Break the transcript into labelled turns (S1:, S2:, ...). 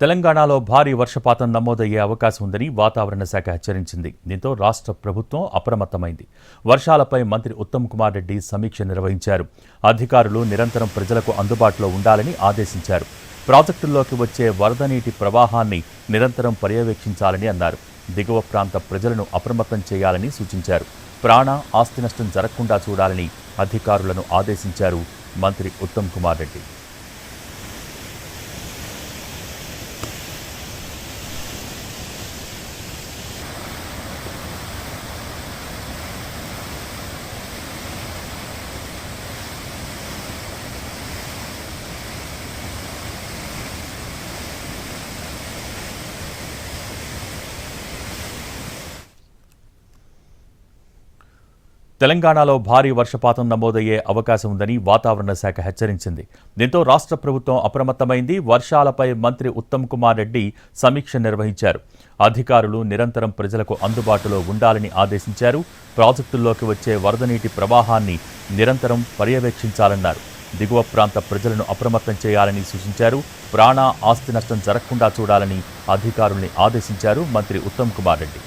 S1: తెలంగాణలో భారీ వర్షపాతం నమోదయ్యే అవకాశం ఉందని వాతావరణ శాఖ హెచ్చరించింది. దీంతో రాష్ట్ర ప్రభుత్వం అప్రమత్తమైంది. వర్షాలపై మంత్రి ఉత్తమ్ కుమార్ రెడ్డి సమీక్ష నిర్వహించారు. అధికారులు నిరంతరం ప్రజలకు అందుబాటులో ఉండాలని ఆదేశించారు. ప్రాజెక్టుల్లోకి వచ్చే వరద నీటి ప్రవాహాన్ని నిరంతరం పర్యవేక్షించాలని అన్నారు. దిగువ ప్రాంత ప్రజలను అప్రమత్తం చేయాలని సూచించారు. ప్రాణ ఆస్తి నష్టం జరగకుండా చూడాలని అధికారులను ఆదేశించారు మంత్రి ఉత్తమ్ కుమార్ రెడ్డి. తెలంగాణలో భారీ వర్షపాతం నమోదయ్యే అవకాశం ఉందని వాతావరణ శాఖ హెచ్చరించింది. దీంతో రాష్ట్ర ప్రభుత్వం అప్రమత్తమైంది. వర్షాలపై మంత్రి ఉత్తమ్ కుమార్ రెడ్డి సమీక్ష నిర్వహించారు. అధికారులు నిరంతరం ప్రజలకు అందుబాటులో ఉండాలని ఆదేశించారు. ప్రాజెక్టుల్లోకి వచ్చే వరద నీటి ప్రవాహాన్ని నిరంతరం పర్యవేక్షించాలన్నారు. దిగువ ప్రాంత ప్రజలను అప్రమత్తం చేయాలని సూచించారు. ప్రాణ ఆస్తి నష్టం జరగకుండా చూడాలని అధికారుల్ని ఆదేశించారు మంత్రి ఉత్తమ్ కుమార్ రెడ్డి.